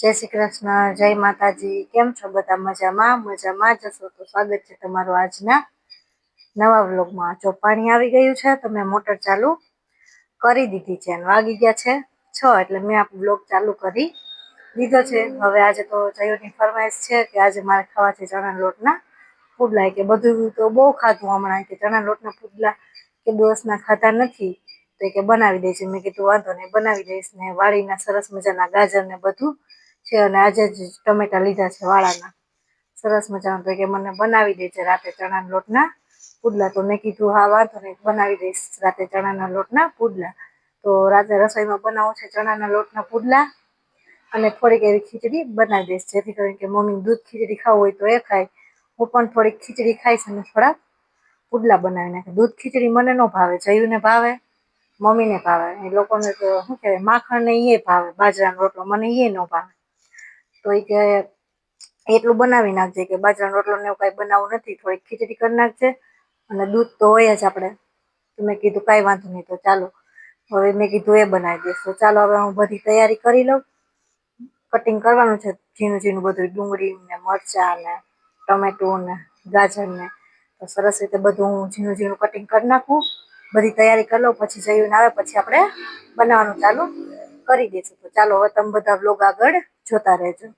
જય શ્રી કૃષ્ણ, જય માતાજી. કેમ છો બધા મજામાં? મજામાં જશો તો સ્વાગત છે તમારું આજના નવા વ્લોગમાં. જો પાણી આવી ગયું છે તો મેં મોટર ચાલુ કરી દીધી છે અને વાગી ગયા છે છ, એટલે મેં આ વ્લોગ ચાલુ કરી દીધો છે. હવે આજે તો જયોની ફરમાઈશ છે કે આજે મારે ખાવા છે ચણા લોટના પુડલા. કે બધું તો બહુ ખાધું હમણાં. કે ચણા લોટના પુડલા કે દિવસના ખાતા નથી. તો કે બનાવી દઈશ. મેં કીધું વાંધો નહીં, બનાવી દઈશ ને વાળીના સરસ મજાના ગાજર ને બધું છે અને આજે જ ટમેટા લીધા છે વાળાના. સરસ મજાના તો કે મને બનાવી દેજે રાતે ચણાના લોટના પુડલા. તો મેં કીધું, હા, વાંધો નહીં, બનાવી દઈશ રાતે ચણાના લોટના પુડલા. તો રાતે રસોઈમાં બનાવું છે ચણાના લોટના પુડલા અને થોડીક એવી ખીચડી બનાવી દઈશ, જેથી કરીને કે મમ્મી દૂધ ખીચડી ખાવું હોય તો એ ખાય. હું પણ થોડીક ખીચડી ખાઈશ અને થોડાક પુડલા બનાવી નાખે. દૂધ ખીચડી મને ન ભાવે, જયુને ભાવે, મમ્મીને ભાવે. એ લોકોને તો, શું કહેવાય માખણ ને એ ભાવે, બાજરાનો રોટલો મને એ ન ભાવે. તો એ કે એટલું બનાવી નાખજે કે બાજરાનો રોટલો ને એવું કાંઈ બનાવવું નથી, થોડીક ખીચડી કરી નાખજે અને દૂધ તો હોય જ આપણે. તો મેં કીધું કાંઈ વાંધો નહીં, તો ચાલો. હવે મેં કીધું એ બનાવી દઈશ. તો ચાલો હવે હું બધી તૈયારી કરી લઉં. કટિંગ કરવાનું છે, ઝીણું ઝીણું બધું, ડુંગળી ને મરચાં ને ટમેટું ને ગાજર ને. તો સરસ રીતે બધું હું ઝીણું ઝીણું કટિંગ કરી નાખું. બધી તૈયારી કરી લઉં, પછી જઈને આવે, પછી આપણે બનાવવાનું ચાલુ કરી દઈશું. તો ચાલો, હવે તમે બધા બ્લોગ આગળ જોતા રહેજો.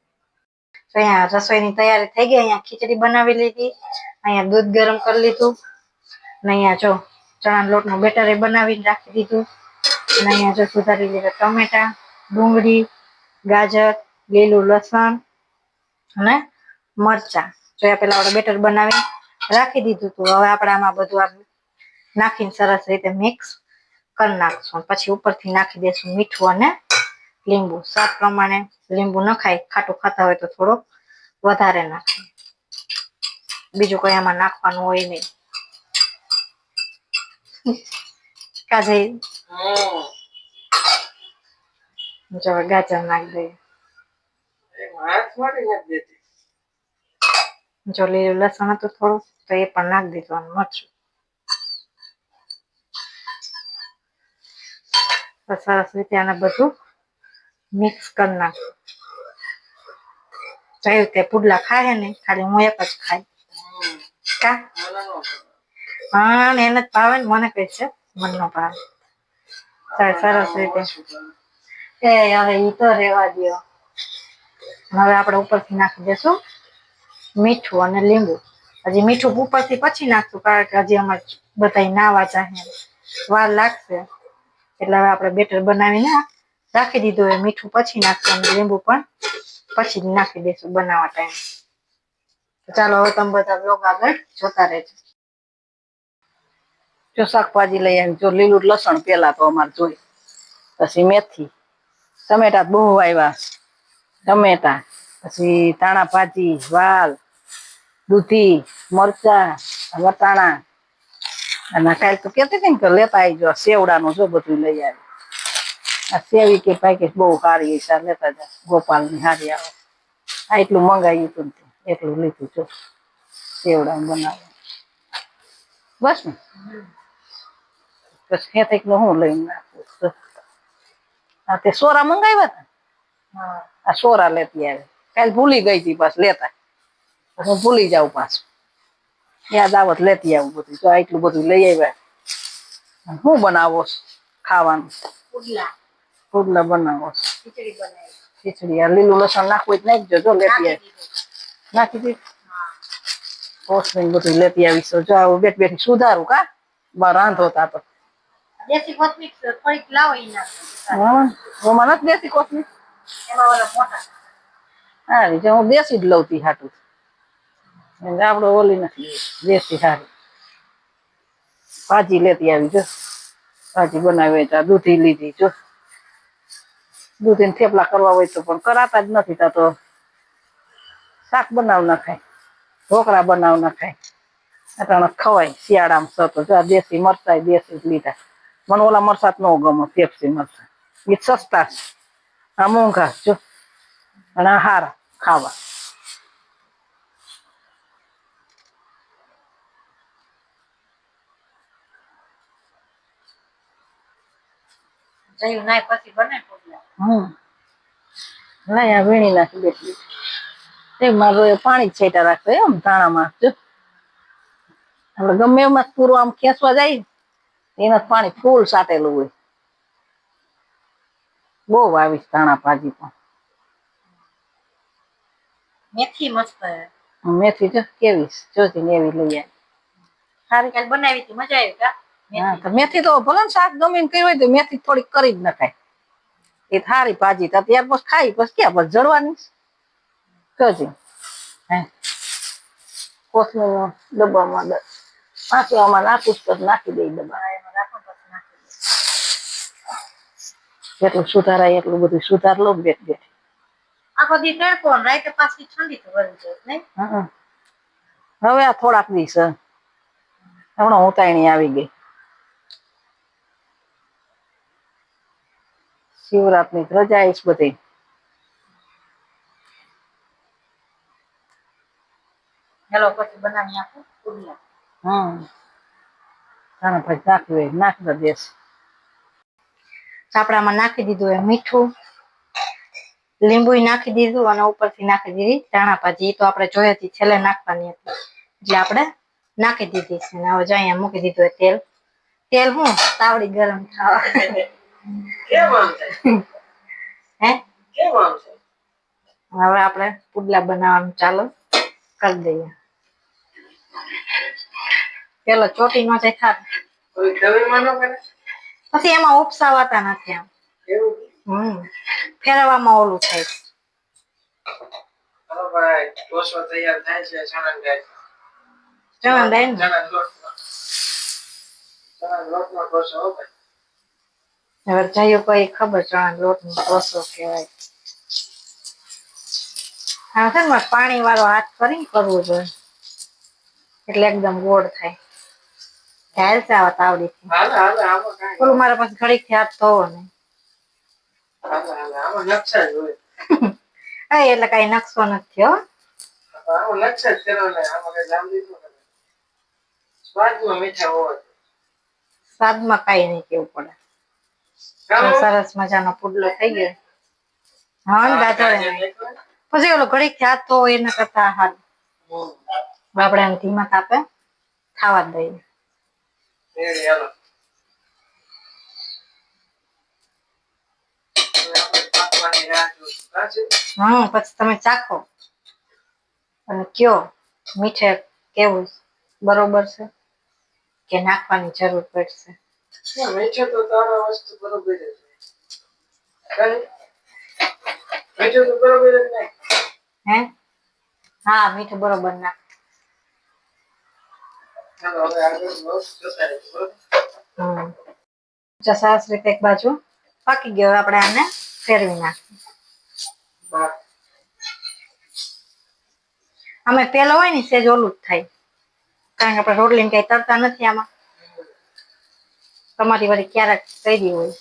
તો અહીંયા રસોઈની તૈયારી થઈ ગઈ, અહીંયા ખીચડી બનાવી લીધી, અહીંયા દૂધ ગરમ કરી લીધું, અને અહીંયા જો ચણા લોટનું બેટર એ બનાવીને રાખી દીધું, અને અહીંયા જો સુધારી લીધા ટમેટા, ડુંગળી, ગાજર, લીલું લસણ અને મરચા. જોયા પેલા આપણે બેટર બનાવી રાખી દીધું હતું હવે આપણે આમાં બધું આમ નાખીને સરસ રીતે મિક્સ કરી નાખશું. પછી ઉપરથી નાખી દઈશું મીઠું અને લીંબુ સ્વાદ પ્રમાણે લીંબુ ન ખાય ખાટું ખાતા હોય તો થોડોક વધારે નાખે. બીજું કઈ આમાં નાખવાનું હોય નહીં. કાજે. જો ગાજર નાખી દઈએ. જો લીલું લસણ હતું થોડું તો એ પણ નાખી દીધું મરચું. સરસ રીતે આને બધું મિક્સ કરી નાખ. જોયું તે પુડલા ખાય ને ખાલી હું એક જ ખાય કા? હા ને એને જ ભાવે ને મને કહે છે મન નો ભાવે સરસ રીતે. એ, હવે ઈ તો રેવા દો હવે આપણે ઉપરથી નાખી દેશું મીઠું અને લીંબુ. હજી મીઠું ઉપરથી પછી નાખશું, કારણ કે હજી અમારે બધા નાવા ચાહે. વાર લાગશે. એટલે હવે આપણે બેટર બનાવીને રાખી દીધું એ મીઠું પછી નાખશું લીંબુ પણ પછી જ નાખી દઈશું બનાવવા ટાઈમ ચાલો હવે તમે બધા બ્લોગ આગળ જોતા રહેજો. જો શાકભાજી લઈ આવી, જો લીલું લસણ પેલા તો અમારે જોઈ. પછી મેથી, ટમેટા બહુ આવ્યા. ટમેટા, પછી તાણા ભાજી, વાલ, દૂધી, મરચા, વટાણા. અને કાલ તો કેતી હતી ને કે લેતા આવી સેવડાનું જો બધું લઈ આવી. આ સેવી કે પેકેટ બહુ સારી છે. આ લેતા જા ગોપાલની હારી આવે. આ એટલું મંગાવ્યું હતું ને એટલું લીધું છું. સેવડાનું બનાવે બસ ને. પછી ખેતકનું હું લઈને નાખું. આ હા તે સોરા મંગાવ્યા હતા? હા. આ સોરા લેતી આવે. કાલ ભૂલી ગઈ હતી પાછ લેતા. હું ભૂલી જાઉં પાછું. યાદ આવત લેતી આવું બધું. તો આટલું બધું લઈ આવ્યા. હું બનાવો ખાવાનું? પુડલા બનાવો. ખીચડી બનાવી. ખીચડી. આ લીલું લસણ નાખવું જો લેતી આવી. નાખી દીધું? હા. બધું લેતી આવીશું જો આવું બેઠ બેઠી સુધારું કા? બા રાંધો તા તો. દેશી કોથમીર થોડીક લાવો ઈ હા? ઓમાં નથી દેતી કોથમીર? એમાં ઓલા મોટા. હા રીતે હું દેશી જ લઉં તી હાટું. આપડે ઓલી નથી. દેશી સારી ભાજી લેતી આવી જો. ભાજી બનાવી તો દૂધી લીધી જો. દૂધી ને થેપલા કરવા હોય તો પણ કરાતા જ નથી તા શાક બનાવ નાખાય, ઢોકળા બનાવ નાખાય. અટાણે ખવાય શિયાળામાં સતો દેશી મરચા દેશી જ લીધા. મને ઓલા મરચાં ન ગમે, પેપ્સી મરચાં. એ સસ્તા છે. આ મોંઘા, જો. અને આ ખાવા. જયું નાય પછી બને હમ. નહીં આ વીણી નાખી બેઠી. એ મારો એ પાણી છેટા રાખતો એમ ધાણામાં. જો. આપણે ગમે એમાં પૂરું આમ ખેંચવા જાય એના પાણી ફૂલ સાટેલું હોય. બહુ વાવીશ ધાણા ભાજી પણ. મેથી મસ્ત મેથી જો કેવી જોતી ને એવી લઈ આવી સારી કાલ બનાવી હતી મજા આવી હા તો મેથી તો ભલે શાક ગમે ને કઈ હોય તો મેથી થોડીક કરી જ નખાય. એ થારી ભાજી તો ત્યાર પછી ખાઈ પછી ક્યાં? પછી જડવાની કજે હે. કોથમીર ડબ્બામાં દ- આમાં નાખું તો નાખી દઈ ડબ્બા. એટલું સુધારાય એટલું બધું સુધાર લો બેઠ બેઠ. આખો દી ને પાછી ઠંડી તો વળી જાય નહીં? હવે આ થોડાક દિવસ. હમણાં ઉતાણી આવી ગઈ. શિવરાતની રજા આવીશ બધી. હેલો પછી બનાવી આપું પુડલા હમ. તારા ભાઈ નાખ્યું હોય નાખ દે દેશ. ચાપડામાં નાખી દીધું એ મીઠું. લીંબુ નાખી દીધું અને ઉપરથી નાખી દીધી ધાણા ભાજી. તો આપણે જોઈ હતી છેલ્લે નાખવાની હતી. એટલે આપણે નાખી દીધી છે. અને હવે જો અહીંયા મૂકી દીધું એ તેલ. તેલ હું? તાવડી ગરમ થવા કેમ આમ છે? હે? કેમ આમ છે? હવે આપણે પુડલા બનાવવાનું ચાલુ કરી દઈએ. પેલો ચોટી નો છે ખાત પછી એમાં ઉપસાવાતા નથી આમ. એવું? હમ ફેરવવામાં ઓલું થાય. તૈયાર થાય છે ચણન ગાય ચણા દાળ ને? ચણા લોટનો ચણા ઢોસો ભાઈ. હવે જયું કોઈ ખબર ચણા લોટ નો કોસો કહેવાય. હા છે ને પાણી વાળો હાથ કરીને કરવું જોઈએ. એટલે એકદમ ગોળ થાય. છે આવા તાવડીથી. હાલે હાલે આમાં કાંઈ. ઓલું મારા પાસે ઘડીકથી હાથ થવો ને હા એટલે કઈ નકશો નથી હો. સ્વાદમાં કઈ નહીં કેવું પડે. સરસ મજાનો પુડલો થઈ ગયો. હા દાદા પછી ઓલો ઘડી થી તો એના કરતા હાલ. આપણે આને ધીમા તાપે ખાવા દઈએ? હમ પછી તમે ચાખો. અને કયો? મીઠે કેવું? બરોબર છે? કે નાખવાની જરૂર પડશે? મીઠું તો તારા વસ્તુ બરોબર જ? મીઠું તો બરોબર જ નહીં. હે હા મીઠું બરોબર જો સરસ રીતે એક બાજુ પાકી ગયો આપણે આને ફેરવી નાખીએ અમે પેલો હોય ને સેજ ઓલું જ થાય કારણ કે આપણે રોટલી કઈ તરતા નથી આમાં તમારી વાળી ક્યારેક કરી હોય.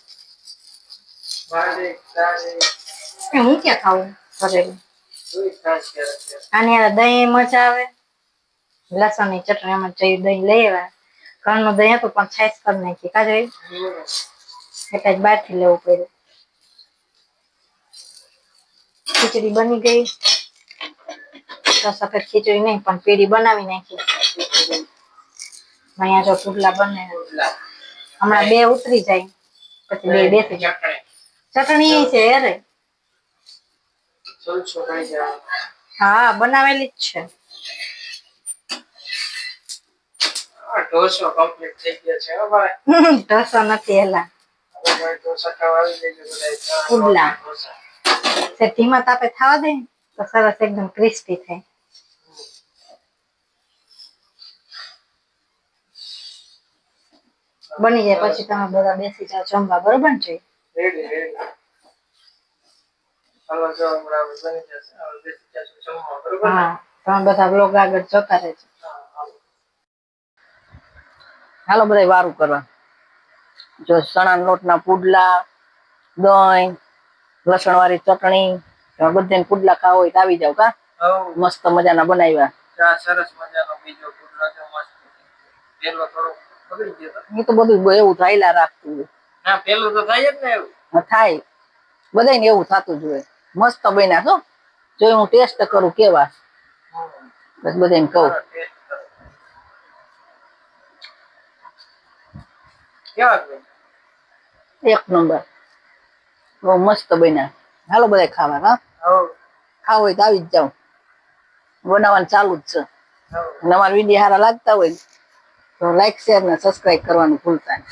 હું ક્યાં ખાવું ક્યારેક. આની દહીં મજા આવે. લસણની ચટણી એમાં જઈ દહીં લઈ આવ્યા. ઘરનું દહીં હતું પણ છાશ કરી નાખી. કાજે. એટલે જ બહારથી લેવું પડ્યું. ખીચડી બની ગઈ. તો સફેદ ખીચડી નહીં, પણ પેઢી બનાવી નાખી. અહીંયા જો પુડલા બને. હમણાં બે ઉતરી જાય પછી બે બેસી ચટણી. છે અરે. હા બનાવેલી જ છે ઢોસો complete થઈ ગયો છે ભાઈ. ઢોસો નથી એલા પુડલા. ધીમા તાપે થવા દે ને તો સરસ એકદમ ક્રિસ્પી થાય બની જાય પછી તમે બધા બેસી જાઓ જમવા બરોબર ને? હા તમે બધા બ્લોગ આગળ જોતા રહેજો. હાલો. બધા વારું કરવા. જો ચણા લોટના પુડલા દહીં લસણ વાળી ચટણી બધે પુડલા ખાવા હોય તો આવી જાવ કા? મસ્ત મજાના બનાવ્યા. સરસ મજાનો બીજો પુડલો મસ્ત. પેલો થોડો ગયો તો. બધું એવું ચાલ્યા રાખતું ના પેલું તો થાય જ ને એવું. હા, થાય. બધાને એવું થતું જ હોય. મસ્ત બન્યા છો. જો હું ટેસ્ટ કરું કેવા બસ બધાને કહું. એક નંબર. બહુ મસ્ત બન્યા. હાલો બધા ખાવા હા? ખાવ હોય તો આવી જ જાવ બનાવવાનું ચાલુ જ છે. નવા વીડિયો સારા લાગતા હોય તો લાઈક શેર ને સબસ્ક્રાઈબ કરવાનું ભૂલતા નહીં.